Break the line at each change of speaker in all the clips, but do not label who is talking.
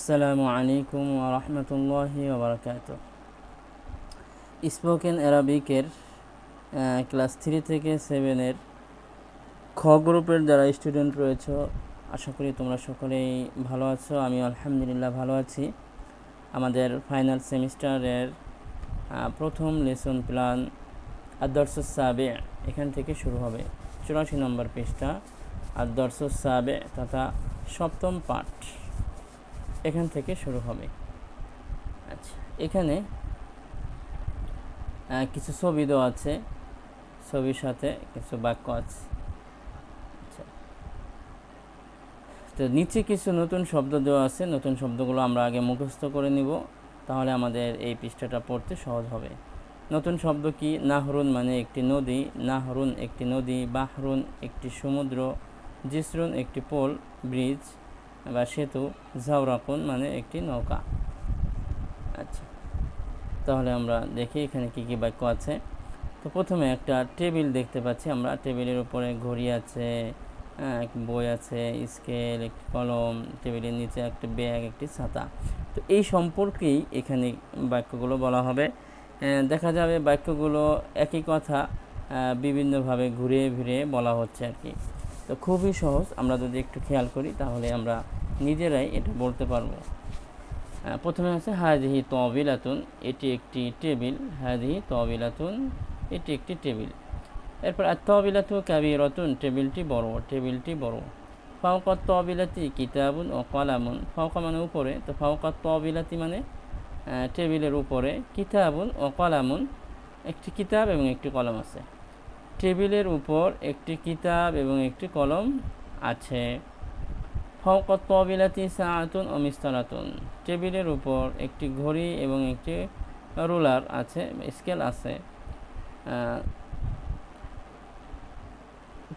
আসসালামু আলাইকুম ওরহমতুল্লাহি ওবরাকাত স্পোকেন অ্যারাবিকের ক্লাস থ্রি থেকে সেভেনের খ গ্রুপের যারা স্টুডেন্ট রয়েছে, আশা করি তোমরা সকলেই ভালো আছো। আমি আলহামদুলিল্লাহ ভালো আছি। আমাদের ফাইনাল সেমিস্টারের প্রথম লেসন প্ল্যান আদর্শ সাবে এখান থেকে শুরু হবে। চুরাশি নম্বর পৃষ্ঠা, আদর্শ সাবে তথা সপ্তম পাঠ। এখান থেকে শুরু হবে। আচ্ছা এখানে কিছু ছবি দেওয়া আছে। ছবির সাথে কিছু বাক্য আছে। আচ্ছা। তো নিচে কিছু নতুন শব্দ দেওয়া আছে। নতুন শব্দগুলো আমরা আগে মুখস্থ করে নিব। তাহলে আমাদের এই পৃষ্ঠাটা পড়তে সহজ হবে। নতুন শব্দ কি? নাহরুন মানে একটি নদী। নাহরুন একটি নদী। বাহরুন একটি সমুদ্র। জিসরুন একটি পোল। ব্রিজ। বা সেতু ঝাউরাকুন মানে একটি নৌকা। আচ্ছা তাহলে আমরা দেখি এখানে কি কি বাক্য আছে। তো প্রথমে একটা টেবিল দেখতে পাচ্ছি আমরা। টেবিলের উপরে ঘড়ি আছে এক বই আছে, স্কেল, একটি কলম, টেবিলের নিচে একটা ব্যাগ, একটি ছাতা। তো এই সম্পর্কেই এখানে বাক্যগুলো বলা হবে। দেখা যাবে বাক্যগুলো একই কথা বিভিন্নভাবে ঘুরে ফিরে বলা হচ্ছে আর কি। তো খুবই সহজ। আমরা যদি একটু খেয়াল করি, তাহলে আমরা নিজেরাই এটা বলতে পারব। প্রথমে আছে হাদিহি তবিলাতুন এটি একটি টেবিল। হাদিহি তবিলাতুন এটি একটি টেবিল। এরপর তবিলাতু কাবিরতুন টেবিলটি বড় টেবিলটি বড়। ফাউকাত তবিলাতি কিতাবুন ও কলামুন ফাউকা মানে উপরে। তো ফাউকাত তবিলাতি মানে টেবিলের উপরে। কিতাবুন ও কলামুন একটি কিতাব এবং একটি কলম আছে। টেবিলের উপর একটি কিতাব এবং একটি কলম আছে। ফকত তবিলাতি সাআতুন ও মিস্তারাতুন টেবিলের উপর একটি ঘড়ি এবং একটি রোলার আছে, স্কেল আছে।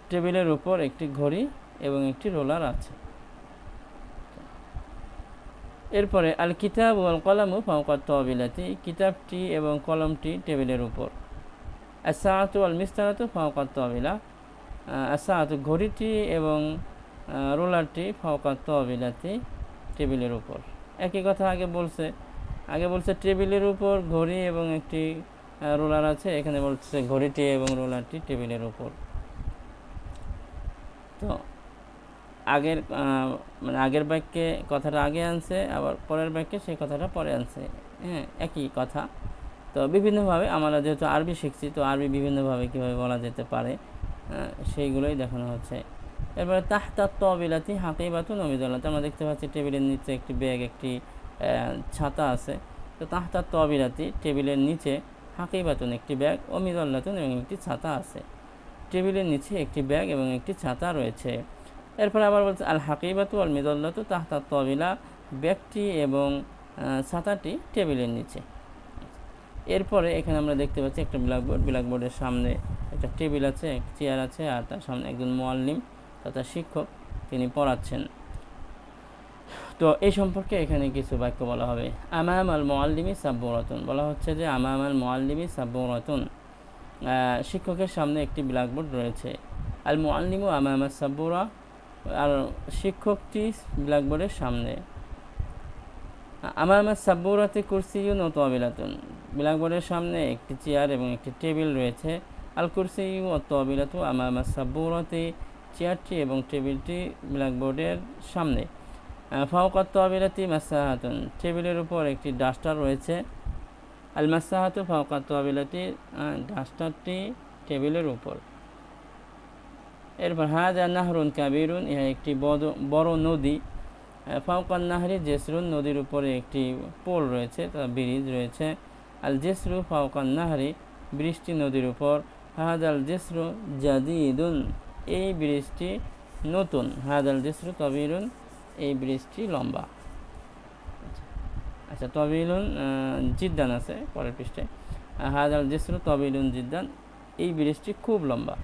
টেবিলের উপর একটি ঘড়ি এবং একটি রোলার আছে। এরপরে আল কিতাব ওয়াল কলামু ফাউকাত তবিলাতি কিতাবটি এবং কলমটি টেবিলের উপর। আসাআতু আল মিস্তারাতু ফাউকাত তবিলা আসাআতু ঘড়িটি এবং রোলারটি ফাউকাত তবিলাতি টেবিলের উপর। একই কথা আগে বলছে আগে বলছে টেবিলের উপর ঘড়ি এবং একটি রোলার আছে, এখানে বলছে ঘড়িটি এবং রোলারটি টেবিলের উপর। তো, আগের মানে আগের বাক্যে কথাটা আগে আনছে, আবার পরের বাক্যে সেই কথাটা পরে আনছে। হ্যাঁ একই কথা। তো বিভিন্নভাবে আমরা যেহেতু আরবি শিখছি, তো আরবি বিভিন্নভাবে কীভাবে বলা যেতে পারে সেইগুলোই দেখানো হচ্ছে। এরপরে তাহতা তবিলাতি হাকিবাতুন অমিদুল্লাহ আমরা দেখতে পাচ্ছি টেবিলের নিচে একটি ব্যাগ, একটি ছাতা আছে। তো তাহতা তবিলাতি টেবিলের নিচে হাঁকেই হাকিবাতুন একটি ব্যাগ অমিদুল্লাতুন এবং একটি ছাতা আছে। টেবিলের নিচে একটি ব্যাগ এবং একটি ছাতা রয়েছে। এরপরে আবার বলছে, আল হাকিবাতু আল মিদল্লাতু তাহতা তবিলা, ব্যাগটি এবং ছাতাটি টেবিলের নিচে। এরপরে এখানে আমরা দেখতে পাচ্ছি একটা ব্ল্যাকবোর্ড। ব্ল্যাকবোর্ডের সামনে একটা টেবিল আছে, এক চেয়ার আছে, আর তার সামনে একজন মোয়াল্লিম তথা শিক্ষক তিনি পড়াচ্ছেন। তো এই সম্পর্কে এখানে কিছু বাক্য বলা হবে। আমাম আল মোয়াল্লিমি সাব্বরাতুন। বলা হচ্ছে যে আমাম আল মোয়াল্লিমি সাব্বরাতুন। শিক্ষকের সামনে একটি ব্ল্যাকবোর্ড রয়েছে। আল মোয়াল্লিমু আমামা সাব্বুরা, আর শিক্ষকটি ব্ল্যাকবোর্ডের সামনে। আমামা সাব্বুরাতে কুরসিউন ও তবিলাতুন ব্ল্যাকবোর্ডের সামনে একটি চেয়ার এবং একটি টেবিল রয়েছে। আল কুরসিউ ও তবিলাতু আমামা সাব্বুরাতে চেয়ারটি এবং টেবিলটি ব্ল্যাকবোর্ডের সামনে। ফাউকাত তবিলাতি মাসাহাতুন। টেবিলের উপর একটি ডাস্টার রয়েছে। আল মাসাহাতু ফাউকাত তবিলাতি ডাস্টারটি টেবিলের উপর। এরপর হাজা নাহরুন কাবিরুন, ইহা একটি বড়- বড় নদী। ফাউকান নাহরি জেসরুন নদীর উপরে একটি পোল রয়েছে, তা ব্রিজ রয়েছে। আল জেসরু ফাউকান নাহরি বৃষ্টি নদীর উপর। হাদ আল জেসরু জাদিদুন, এই ব্রিজটি নতুন। হাদ আল জেসরু তবিরুন, এই ব্রিজটি লম্বা। আচ্ছা তবিলুন জিদ্দান আছে পরের পৃষ্ঠে হাদ আল জেসরু তবিলুন জিদ্দান, এই ব্রিজটি খুব লম্বা।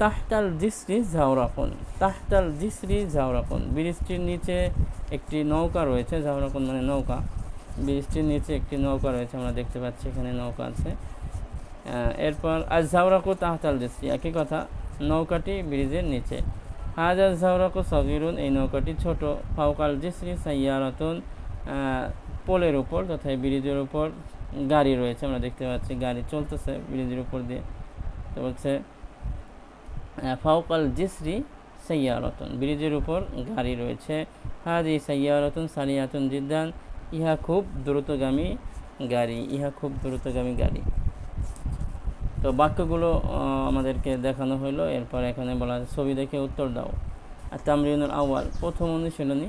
তাহতাল জিসরি ঝাউরাকুন তাহতাল জিসরি ঝাউরাকুন ব্রিজটির নিচে একটি নৌকা রয়েছে ঝাউরাকুন মানে নৌকা। ব্রিজটির নিচে একটি নৌকা রয়েছে, আমরা দেখতে পাচ্ছি এখানে নৌকা আছে। এরপর আজ ঝাউরাকু তাহতাল জিসরি একই কথা, নৌকাটি ব্রিজের নিচে। হাজা জাউরাকু সগিরুন, এই নৌকাটি ছোট। ফাউকাল জিসরি সাইয়ারাতুন পোলের উপর তথা ব্রিজের উপর গাড়ি রয়েছে, আমরা দেখতে পাচ্ছি গাড়ি চলতেছে ব্রিজের উপর দিয়ে। তো বলছে ফাউকাল জিসরি সাইয়ারাতুন, ব্রিজের উপর গাড়ি রয়েছে। হাজি সাইয়ারাতুন সারিয়াতুন জিদ্দান ইহা খুব দ্রুতগামী গাড়ি, ইহা খুব দ্রুতগামী গাড়ি। তো বাক্যগুলো আমাদেরকে দেখানো হলো এরপর এখানে বলা ছবি দেখে উত্তর দাও। আর তামরিনুল আউয়াল, প্রথম অনুশীলনী,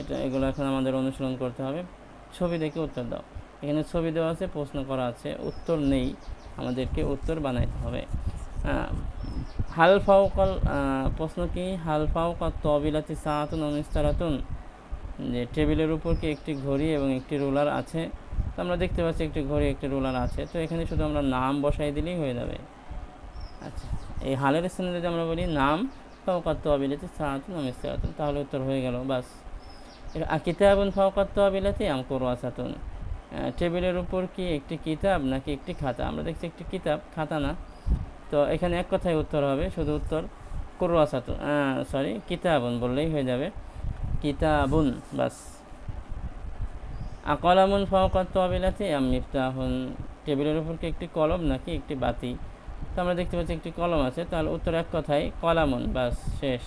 এটা, এগুলো এখন আমাদের অনুশীলন করতে হবে। ছবি দেখে উত্তর দাও। এখানে ছবি দেওয়া আছে, প্রশ্ন করা আছে, উত্তর নেই, আমাদেরকে উত্তর বানাইতে হবে। হাল ফাউকাল প্রশ্ন কি? হাল ফাউকাল তবিলাতি সাহাতুন অনিস্তারাতুন যে টেবিলের উপর কি একটি ঘড়ি এবং একটি রুলার আছে? তো আমরা দেখতে পাচ্ছি একটি ঘড়ি, একটি রুলার আছে। তো এখানে শুধু আমরা নাম বসাই দিলেই হয়ে যাবে। আচ্ছা এই হালের স্থানে যদি আমরা বলি নাম ফাওকাত আবিলাতি সাহাতুন অনিস্তারাতুন তাহলে উত্তর হয়ে গেল, বাস। কিতাবুন ফাওকাত আবিলাতি আম কোরআসাতুন। টেবিলের উপর কি একটি কিতাব নাকি একটি খাতা? আমরা দেখছি একটি কিতাব, খাতা না। তো এখানে এক কথায় উত্তর হবে, শুধু উত্তর কুরওয়াসাতুন সরি কিতাবন বললেই হয়ে যাবে। কিতাবুন, বাস। আকলামুন ফাওকাত তবিলাতে আম টেবিলের উপর কি একটি কলম নাকি একটি বাতি? তো আমরা দেখতে পাচ্ছি একটি কলম আছে তাহলে উত্তর এক কথায় কলামুন, বাস, শেষ।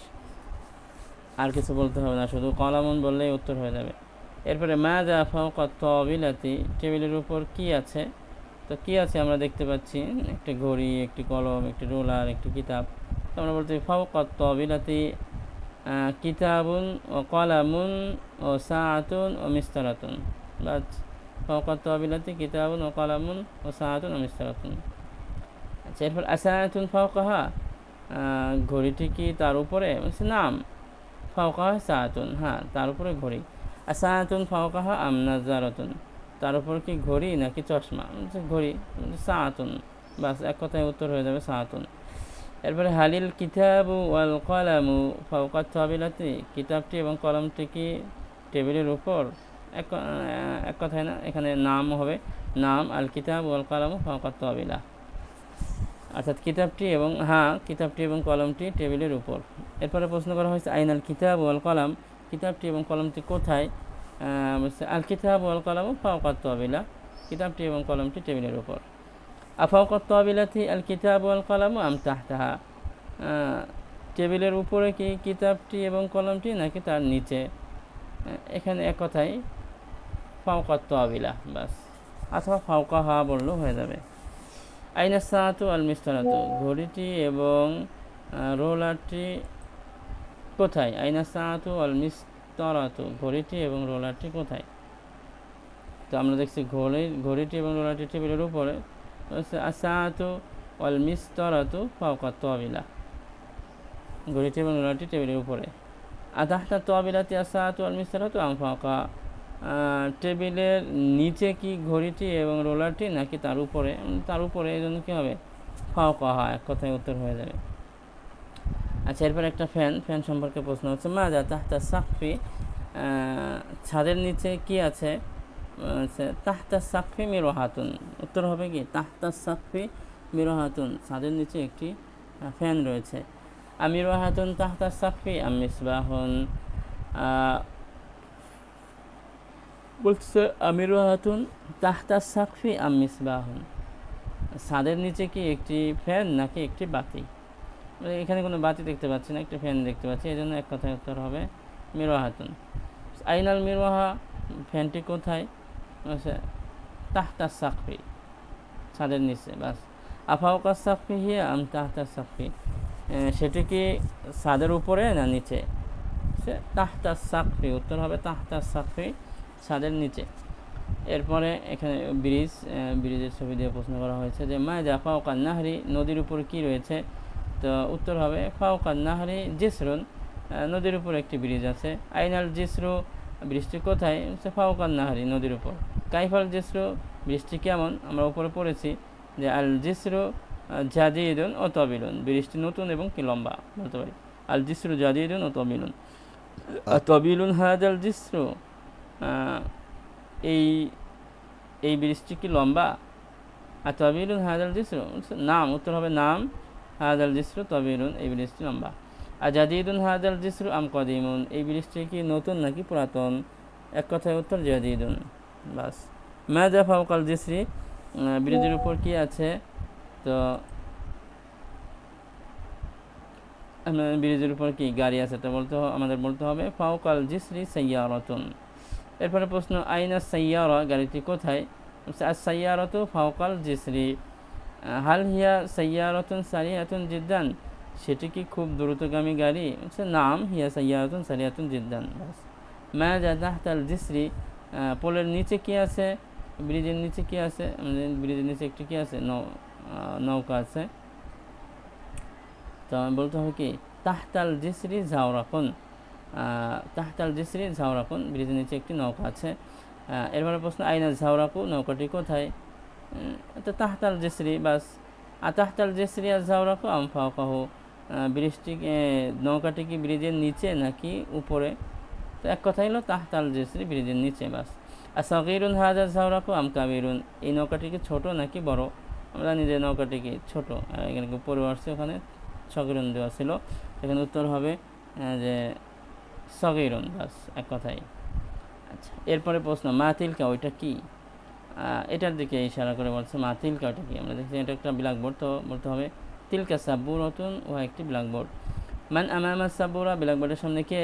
আর কিছু বলতে হবে না, শুধু কলামুন বললেই উত্তর হয়ে যাবে। এরপরে মা যা ফাওকাত তবিলাতি? টেবিলের উপর কি আছে? তো কি আছে আমরা দেখতে পাচ্ছি? একটি ঘড়ি, একটি কলম, একটি রোলার, একটি কিতাব। তো আমরা বলতে ফাওকাত তবিলাতি। কিতাবুন ও কলামুন ও সাআতুন ও মিস্তারাতুন বাস ফওকাত তবিলাতি কিতাবুন ও কলামুন ও সাআতুন ও মিস্তারাতুন আচ্ছা এরপর আসায়াতুন ফাওকাহা। ঘড়িটি কি তার উপরে? নাম। ফাওকাহা সাআতুন হ্যাঁ তার উপরে ঘড়ি। আসায়াতুন ফাওকাহা আম নাজারাতুন। তার উপর কি ঘড়ি নাকি চশমা? ঘড়ি। সাআতুন। বাস, এক কথায় উত্তর হয়ে যাবে সাআতুন। এরপরে হালিল কিতাবু ওয়াল কলামু ফাওকাত তাবিলাতি, কিতাবটি এবং কলমটি কি টেবিলের উপর? এক এক কথায় না, এখানে নাম হবে, নাম আল কিতাব ওয়াল কলামু ফাওকাত তাবিলা। অর্থাৎ কিতাবটি এবং হ্যাঁ কিতাবটি এবং কলমটি টেবিলের উপর। এরপরে প্রশ্ন করা হয়েছে আইনাল কিতাব ওয়াল কলাম, কিতাবটি এবং কলমটি কোথায়? বলছে, আল কিতাব ওয়াল কলামু ফাওকাত তাবিলা, কিতাবটি এবং কলমটি টেবিলের উপর। আফাউকত তবিলাতি আল কিতাব ওয়াল কলাম আম তাহতাহা টেবিলের উপরে কি কিতাবটি এবং কলমটি নাকি তার নিচে? এখানে এক কথায় ফাউকাত তবিলা, বাস। অথবা ফাউকাহা বললেও হয়ে যাবে। আইনা সাহাতু আল মিস্তারাতু ঘড়িটি এবং রোলারটি কোথায়? আইনা সাহাতু আল মিস্তারাতু ঘড়িটি এবং রোলারটি কোথায়? তো আমরা দেখছি ঘড়ি, ঘড়িটি এবং রোলারটি টেবিলের উপরে। আসাতু ওয়াল মিস্তরাতু ফাওকা তোয়াবিলা। ঘড়িটি এবং রোলারটি টেবিলের উপরে। আদাহতা তোয়াবিলাতি আসাতু ওয়াল মিস্তরাতু আম ফাওকা। টেবিলের নিচে কি ঘড়িটি এবং রোলারটি নাকি তার উপরে? তার উপরে, এই জন্য কী হবে? ফাওকা হয়, এক কথায় উত্তর হয়ে যাবে। আচ্ছা এরপর একটা ফ্যান। ফ্যান সম্পর্কে প্রশ্ন হচ্ছে মা যা তাহতা সাকফি ছাদের নিচে কি আছে? তাহতা সাকফি মিরোহাতুন। উত্তর হবে কি? তাহতা সাকফি মিরোহাতুন। ছাদের নিচে একটি ফ্যান রয়েছে। আমিরোহাতুন তাহতা সাকফি আম মিসবাহুন। আহ, বলছে আমিরোহাতুন তাহতা সাকফি আম মিসবাহুন। ছাদের নিচে কি একটি ফ্যান নাকি একটি বাতি? মানে এখানে কোনো বাতি দেখতে পাচ্ছি না একটি ফ্যান দেখতে পাচ্ছি এই জন্য এক কথায় উত্তর হবে মিরোহাতুন। আইনাল মিরোহা ফ্যানটি কোথায়? আচ্ছা তাহতা সাকফি, ছাদের নিচে, বাস। আফাউকা সাকফি হিয়া আম তাহতা সাকফি। সেটি কি ছাদের উপরে না নিচে? সে তাহতা সাকফি, উত্তর হবে তাহতা সাকফি, ছাদের নিচে। এরপরে এখানে ব্রিজ ব্রিজের ছবি দিয়ে প্রশ্ন করা হয়েছে যে, মা যা ফাওকান নাহরি, নদীর উপর কি রয়েছে? তো উত্তর হবে ফাওকান নাহরি জিসরুন নদীর উপর একটি ব্রিজ আছে। আইনাল জিসরু বৃষ্টি কোথায়? হচ্ছে ফাওকান নাহারি, নদীর উপর। কাইফাল জিসরু বৃষ্টি কেমন? আমরা উপরে পড়েছি যে আল জিসরু জাদিদুন ও তবিলুন। বৃষ্টি নতুন এবং কি লম্বা, বলতে পারি। আল জিসরু, জাদিদুন ও তবিলুন। তবিলুন হাজ আল জিসরু এই এই বৃষ্টি কি লম্বা? আর তবিলুন হাজ আল জিসরু নাম, উত্তর হবে নাম হাজ আল জিসরু, তবিলুন, এই বৃষ্টি লম্বা। আর জাদিদুন হাজাল জিসরু আম কদিমুন, এই বৃষ্টি কি নতুন নাকি পুরাতন? এক কথায় উত্তর জাদিদুন। বাস। মাজা ফাউকাল জিসরি ব্রিজের উপর কি আছে? তো ব্রিজের উপর কি গাড়ি আছে তো বলতে আমাদের বলতে হবে, ফাউকাল জিসরি সাইয়ারতুন। এরপরে প্রশ্ন, আইনা সাইয়ারা গাড়িটি কোথায়? আর সাইয়ারতু ফাউকাল জিসরি। হাল হিয়া সাইয়ারতুন সারিয়াতুন জিদ্দান? সেটি কি খুব দ্রুতগামী গাড়ি? নাম, হিয়া সাইয়ারতুন সারিয়াতুন জিদ্দান। বাস। মা যা তাহতাল জিসরি পোলের নিচে কি আছে? ব্রিজের নিচে কি আছে? ব্রিজের নিচে একটি কি আছে? নৌকা আছে। তো আমি বলতে হবে কি তাহতাল জিসরি ঝাওরাকুন তাহতাল জিসরি ঝাওরাকুন ব্রিজের নিচে একটি নৌকা আছে। এরপরে প্রশ্ন আইনা ঝাওরাকু নৌকাটি কোথায়? তো তাহতাল জিসরি বাস। আর তাহতাল জিসরি আর ঝাওরাকু আম ফাওকাহু। আহ, ব্রিজটি নৌকাটি কি ব্রিজের নিচে নাকি উপরে? তো এক কথা হলো, তাহতাল জিসরি ব্রিজের নিচে বাস। আর সগিরুন হাজার ঝাওরাকু আম কাবিরুন। এই নৌকাটি কি ছোট নাকি বড়? আমরা নিজের নৌকাটিকে ছোট। আর এখানে আসছে, ওখানে সগিরুন দেওয়া ছিল। এখানে উত্তর হবে যে সগিরুন বাস, এক কথাই। আচ্ছা এরপরে প্রশ্ন, মাতিলকা ওইটা কি? এটার দিকে ইশারা করে বলছে, মাতিলকা ওইটা কি? আমরা দেখছি এটা একটা ব্ল্যাকবোর্ড, তো বলতে হবে, তিলকা সাব্বুর নতুন ও একটি ব্ল্যাকবোর্ড। মান আমামা সাব্বুরা ব্ল্যাকবোর্ডের সামনে কে?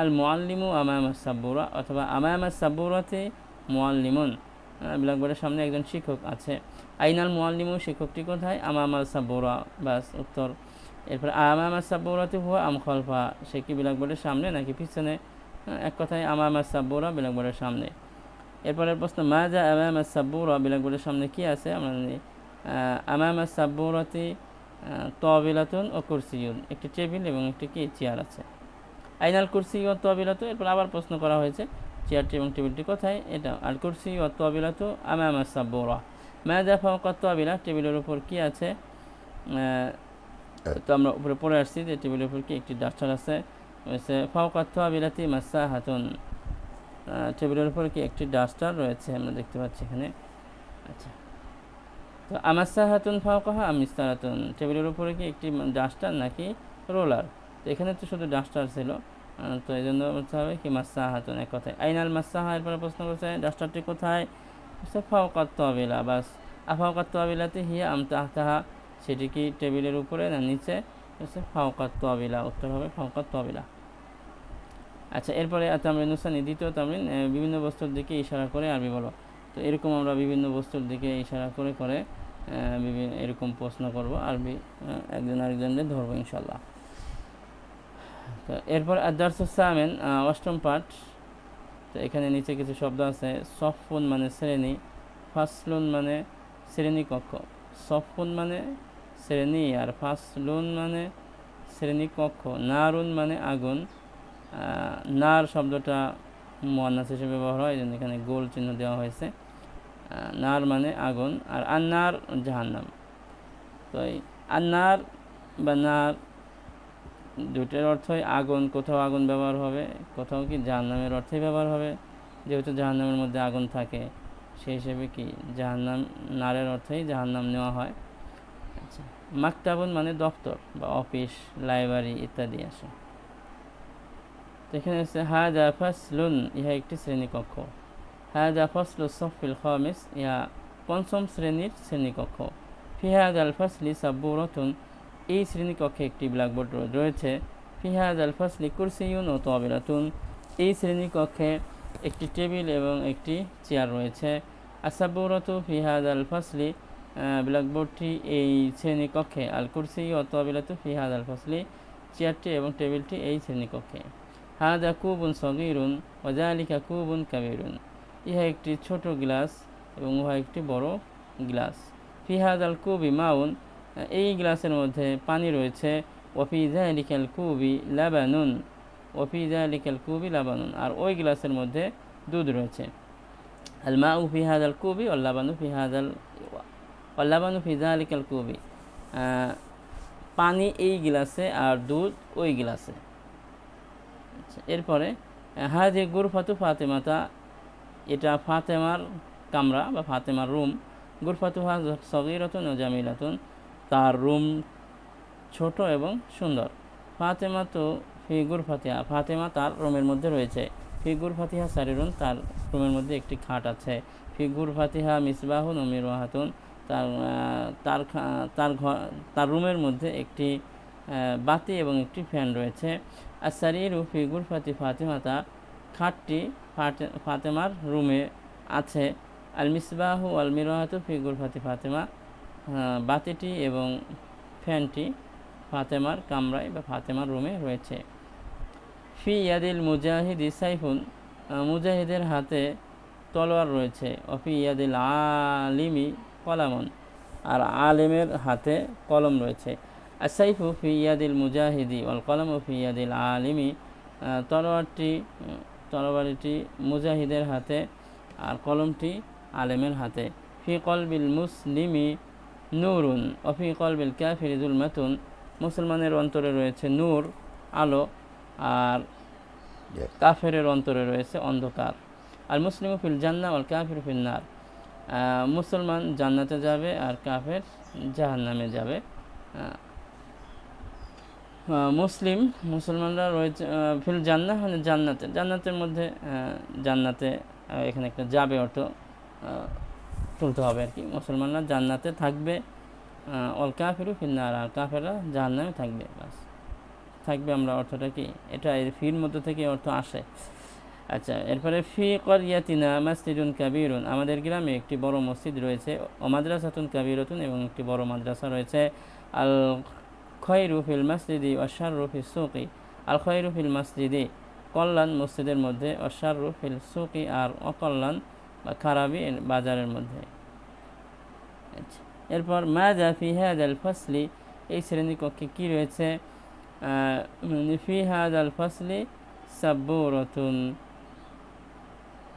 আল মোয়াল্লিমু আমামা সাব্বুরা অথবা আমামা সাব্বুরাতে মোয়াল্লিমুন ব্ল্যাকবোর্ডের সামনে একজন শিক্ষক আছে। আইনাল মোয়াল্লিমু শিক্ষকটি কোথায়? আমামাল সাব্বুরা বাস, উত্তর। এরপর আমামা সাব্বুরাতে হুয়া আম খলফা, সে কি ব্ল্যাকবোর্ডের সামনে নাকি পিছনে? এক কথায় আমামা সাব্বুরা ব্ল্যাকবোর্ডের সামনে। এরপরের প্রশ্ন মা মাজা আমামা সাব্বুরা ব্ল্যাকবোর্ডের সামনে কি আছে? আমরা আমামা সাব্বুরাতে তবিলাতুন ও কুরসিউন একটি টেবিল এবং একটি কি? চেয়ার আছে। আইনাল কুরসি ও তবিলাতু এরপর আবার প্রশ্ন করা হয়েছে চেয়ারটি এবং টেবিলটি কোথায় এটা, আল কুরসি ও তবিলাতু আমামা সাব্বুরা মাজা ফাওকা তবিলা টেবিলের উপর কি আছে? তো আমরা উপরে পড়ে আসছি যে টেবিলের উপর কি একটি ডাস্টার আছে, রয়েছে। ফাওকা তবিলাতি মাসা হাতুন টেবিলের উপর কি একটি ডাস্টার রয়েছে, আমরা দেখতে পাচ্ছি এখানে। আচ্ছা। তো আমাসা হাতুন ফাওকাহা আমিস্তারাতুন টেবিলের উপরে কি একটি ডাস্টার নাকি রোলার? তো এখানে তো শুধু ডাস্টার ছিল। তো এই জন্য বলতে হবে কি মাসা হাতুন এক কথায়। আইনাল মাসাহা এরপরে প্রশ্ন করছে, ডাস্টারটি কোথায়? ফাওকাত তবিলা বাস। আফাওকাত তবিলাতে হিয়া আম তাহতাহা সেটি কি টেবিলের উপরে না নিচে? হচ্ছে ফাওকাত তবিলা উত্তর হবে ফাওকাত তবিলা আচ্ছা এরপরে তামরিন নুসানি দ্বিতীয় তামরিন বিভিন্ন বস্তুর দিকে ইশারা করে আরবি বলো। তো এরকম আমরা বিভিন্ন বস্তুর দিকে ইশারা করে করে বিভিন্ন এরকম প্রশ্ন করব, আরবি একজন আরেকজনদের ধরবো ইনশাল্লাহ তো এরপর আদার্সামেন অষ্টম পাঠ। তো এখানে নিচে কিছু শব্দ আছে, সফুন মানে শ্রেণি, ফাসলুন মানে শ্রেণি কক্ষ। সফুন মানে শ্রেণি আর ফাসলুন মানে শ্রেণি কক্ষ। নারুন মানে আগুন। নার শব্দটা মোয়ান্নাস হিসেবে ব্যবহার হয় এখানে গোল চিহ্ন দেওয়া হয়েছে। নার মানে আগুন আর আন্নার জাহান্নাম। তো এই আন্নার বা নার দুইটার অর্থই আগুন, কোথাও আগুন ব্যবহার হবে, কোথাও কি জাহান্নামের অর্থেই ব্যবহার হবে? যেহেতু জাহান্নামের মধ্যে আগুন থাকে, সেই হিসেবে কি জাহান্নাম, নারের অর্থেই জাহান্নাম নেওয়া হয়? আচ্ছা মাকতাবুন মানে দপ্তর বা অফিস, লাইব্রেরি ইত্যাদি আসে। তো এখানে হচ্ছে হাজা ফাসলুন ইহা একটি শ্রেণীকক্ষ। হাজা ফসলু সফিল খামিস ইহা পঞ্চম শ্রেণির শ্রেণীকক্ষ। ফিহাজ আল ফাসলি সাব্বুরতুন এই শ্রেণীকক্ষে একটি ব্ল্যাকবোর্ড রয়েছে। ফিহাজ আল ফাসলি কুরসিউন ও তবিলাতুন এই শ্রেণীকক্ষে একটি টেবিল এবং একটি চেয়ার রয়েছে। আসাবুরত ফিহাজ আল ফাসলি ব্ল্যাকবোর্ডটি এই শ্রেণীকক্ষে আল কুরসি ও তবিলাতু ফিহাজ আল ফাসলি চেয়ারটি এবং টেবিলটি এই শ্রেণীকক্ষে। হাদা কুবুন সগিরুন ওজালিকা কুবুন কাবিরুন। ইহা একটি ছোট গ্লাস এবং উহা একটি বড় গ্লাস। ফিহাদ আল কুবি মাউন এই গ্লাসের মধ্যে পানি রয়েছে। ওফি জালিকাল কুবি লাবানুন ওফি জালিকাল কুবি লাবানুন আর ওই গ্লাসের মধ্যে দুধ রয়েছে। আল মা উফি হাজাল কুবি ও লাবানু ফি হাদাল অল্লাবানু ফি জালিকাল কুবি। পানি এই গ্লাসে আর দুধ ওই গ্লাসে। আচ্ছা, এরপরে হাজি গুরফাতু ফাতেমাতা এটা ফাতেমার কামরা বা ফাতেমার রুম। গুরফাতুহা সগিরতুন ও জামিলাতুন তার রুম ছোট এবং সুন্দর। ফাতেমা তো ফিগুর ফাতিহা, ফাতেমা তার রুমের মধ্যে রয়েছে। ফিগুর ফাতিহা সারিরুন তার রুমের মধ্যে একটি খাট আছে। ফিগুর ফাতিহা মিসবাহুন ও মিরওয়াহাতুন তার তার তার ঘর তার রুমের মধ্যে একটি বাতি এবং একটি ফ্যান রয়েছে। আর সারিরু ফিগুর ফাতি ফাতেমাতা খাটটি ফাতে- ফাতেমার রুমে আছে। আল মিসবাহু আল মিরওয়াহাতু ফিগুর ফাতি, ফাতেমা বাতিটি এবং ফ্যানটি ফাতেমার কামরায় বা ফাতেমার রুমে রয়েছে। ফি ইয়াদিল মুজাহিদি সাইফুন আহ, মুজাহিদের হাতে তলোয়ার রয়েছে। অফি ইয়াদিল আলিমি কলামন আর আলিমের হাতে কলম রয়েছে। আর সাইফু ফি ইয়াদিল মুজাহিদি অল কলম ফি ইয়াদিল আলিমি তলোয়ারটি তলোয়ারটি মুজাহিদের হাতে আর কলমটি আলেমের হাতে। ফি কলবিল মুসলিমি নূরুন অফি কলবিল কাফির জুলমাতুন মুসলমানের অন্তরে রয়েছে নূর আলো আর কাফেরের অন্তরে রয়েছে অন্ধকার। আর মুসলিম ফিল জান্না আর কাফির ফিল নার। মুসলমান জান্নাতে যাবে আর কাফের জাহান্নামে যাবে। মুসলিম মুসলমানরা রয়েছে ফিল জান্না মানে জান্নাতে। জান্নাতের মধ্যে জান্নাতে এখানে একটা যাবে অর্থ আহ, তুলতে হবে আর কি। মুসলমানরা জান্নাতে থাকবে অল কাফিরু ফিল নার আর কাফেররা জাহান্নামে থাকবে বাস থাকবে আমরা অর্থটা কি? এটা এর ফির মধ্যে থেকে অর্থ আসে। আচ্ছা এরপরে ফি করিয়াতিনা মাসজিদুন কাবিরুন। আমাদের গ্রামে একটি বড় মসজিদ রয়েছে, ও মাদ্রাসাতুন কাবিরতুন এবং একটি বড় মাদ্রাসা রয়েছে। আল খয়রু ফিল মাসজিদি অশার রুফিল সুকি। আল খয়রু ফিল মাসজিদি কল্যাণ মসজিদের মধ্যে অশার রুফিল সুকি আর অকল্যাণ বা খারাপি বাজারের মধ্যে। আচ্ছা এরপর মাজা ফি হাদ আল ফসলি, এই শ্রেণীকক্ষে কী রয়েছে? ফি হাদ আল ফসলি সাব্বুরতুন।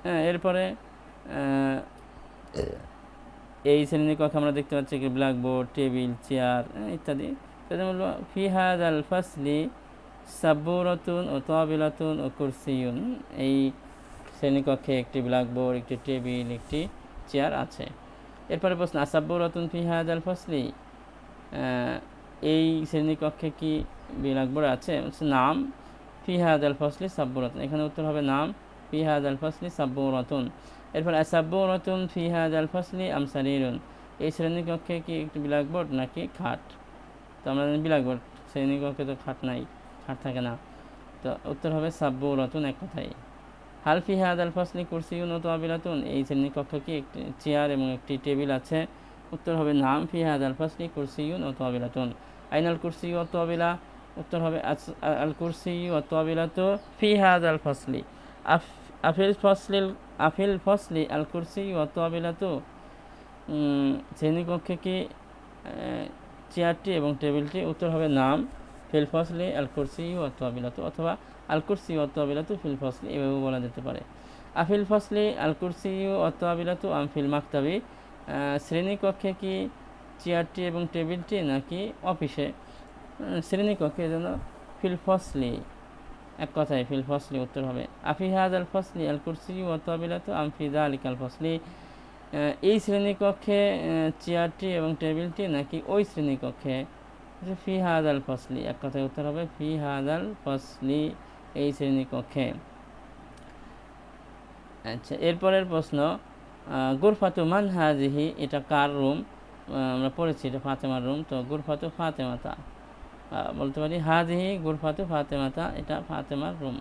হ্যাঁ এরপরে এই শ্রেণীকক্ষে আমরা দেখতে পাচ্ছি কি? ব্ল্যাকবোর্ড, টেবিল, চেয়ার ইত্যাদি। বলব ফি হাদ আল ফসলি সাব্বুরতুন ও তবিলাতুন ও কুরসিউন এই শ্রেণীকক্ষে একটি ব্ল্যাকবোর্ড, একটি টেবিল, একটি চেয়ার আছে। এরপরে প্রশ্ন আসাব্বুরতুন ফি হাদ আল ফসলি এই শ্রেণীকক্ষে কি ব্ল্যাকবোর্ড আছে? নাম, ফি হাদ আল ফসলি সাব্বুরতুন এখানে উত্তর হবে নাম, ফি হাদ আল ফসলি সাব্বুরতুন এরপর আসাব্বুরতুন ফি হাদ আল ফসলি আম সারিরুন? এই শ্রেণীকক্ষে কি একটি ব্ল্যাকবোর্ড নাকি খাট? তো আমরা জানি ব্ল্যাকবোর্ড, শ্রেণীকক্ষে তো খাট নাই, খাট থাকে না। তো উত্তর হবে সাব্বুরতুন এক কথাই হাল ফি হাদ আল ফসলি কুরসিউন ও তোয়াবিলাতুন এই শ্রেণীকক্ষে কি একটি চেয়ার এবং একটি টেবিল আছে। উত্তর হবে নাম ফি হাদ আল ফসলি কুরসিউন ও তোয়াবিলাতুন আইনাল কুরসি ও তোয়াবিলা উত্তর হবে আল কুরসি ও তোয়াবিলাতু ফি হাদ আল ফসলি। আফ আফিল ফসলিল আফিল ফসলি আল কুরসি ও তোয়াবিলাতু উম, শ্রেণীকক্ষে কি চেয়ারটি এবং টেবিলটি। উত্তর হবে নাম ফিল ফসলি আল কুরসি ও তোয়াবিলাতু অথবা আল কুরসি ও ফিল ফসলি এভাবেও বলা যেতে পারে। আফিল ফসলি আল কুরসি ও তোয়াবিলাতু আম ফিল মাকতাবি শ্রেণীকক্ষে কি চেয়ারটি এবং টেবিলটি নাকি অফিসে? শ্রেণীকক্ষে যেন ফিল ফসলি, এক কথায় ফিল ফসলি উত্তর হবে। আফিহাদ আল ফসলি আল কুরসি ও তবিলাত আমফিদা আলিক আল ফসলি এই শ্রেণীকক্ষে চেয়ারটি এবং টেবিলটি নাকি ওই শ্রেণীকক্ষে? ফি হাদ আল ফসলি, এক কথায় উত্তর হবে ফি হাদ আল ফসলি। এই শ্রেণীকক্ষে আচ্ছা এরপরের প্রশ্ন গুরফাতু মান হাজিহি এটা কার রুম? আমরা পড়েছি এটা ফাতেমার রুম, তো গুরফাতু ফাতেমাতা। বলতে পারি হাজিহি গুরফাতু ফাতেমাতা, এটা ফাতেমার রুম।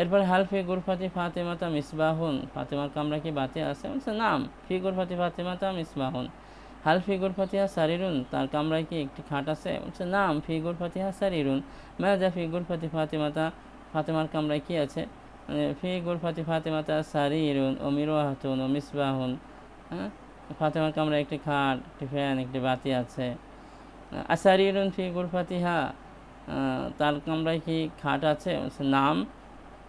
এরপরে হালফি গুরফাতি ফাতেমাতা মিসবাহুন, ফাতেমার কামরা কি বাতি আছে? বলছে, নাম, ফি গুরফাতি ফাতেমাতা মিসবাহুন। হালফি গুরফাতিহা সারিরুন তার কামরায় কি একটি খাট আছে? বলছে, নাম, ফি গুরফাতিহা সারিরুন মেজা ফি গুরফাতি ফাতেমাতা ফাতেমার কামরায় কি আছে? মানে ফি গুরফাতি ফাতেমাতা সারিরুন ও মিরোহাতুন ও মিসবাহুন। হ্যাঁ? ফাতেমার কামরায় একটি খাট একটি ফ্যান একটি বাতি আছে। আসারিরুন ফি গুরফাতিহা তার কামরায় কি খাট আছে? নাম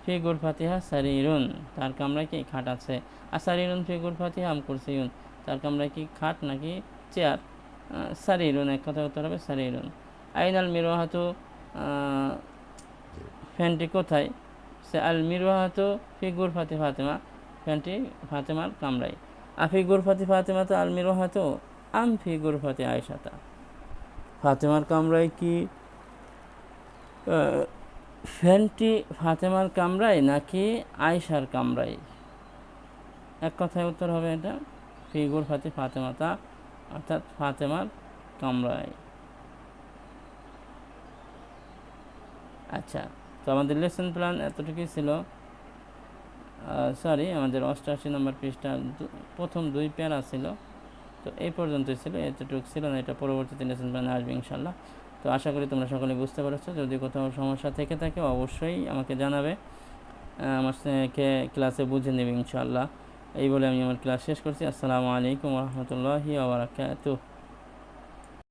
ফি গুরফাতিহা সারিরুন। তার কামরায় কি খাট আছে? আসারিরুন ফি গুরফাতিহা আম কুরসি কুরসিউন। তার কামরায় কি খাট নাকি চেয়ার? আহ, সারিরুন এক কথা উত্তর হবে সারি সারিরুন। আইনাল মিরোহাতু ফ্যানটি কোথায়? সে আল মিরোহাতু ফি গুরফাতি ফাতেমা, ফ্যানটি ফাতেমার কামরায়। আফি গুরফাতি ফাতেমা তো আল মিরোহাতু আম ফি গুরফাতি আয়সাতা ফাতেমার কামরায় কি ফ্যানটি ফাতেমার কামরায় নাকি আয়সার কামরায়? এক কথায় উত্তর হবে এটা ফি গুরফাতি ফাতেমাতা অর্থাৎ ফাতেমার কামরায়। আচ্ছা। তো আমাদের লেসন প্ল্যান এতটুকুই ছিল। সরি আমাদের অষ্টআশি নম্বর পৃষ্ঠা প্রথম দুই প্যারা ছিল। তো এই পর্যন্তই ছিল, এতটুকু ছিল না, এটা পরবর্তীতে লেসন প্ল্যানে আসবে ইনশাল্লাহ। তো আশা করি তোমরা সকলে বুঝতে পেরেছ, যদি কোথাও সমস্যা থেকে থাকে অবশ্যই আমাকে জানাবে। আমার থেকে ক্লাসে বুঝে নেবে ইনশাল্লাহ। এই বলে আমি আমার ক্লাস শেষ করছি। আসসালামু আলাইকুম রহমতুল্লাহি আবরাকাতুহ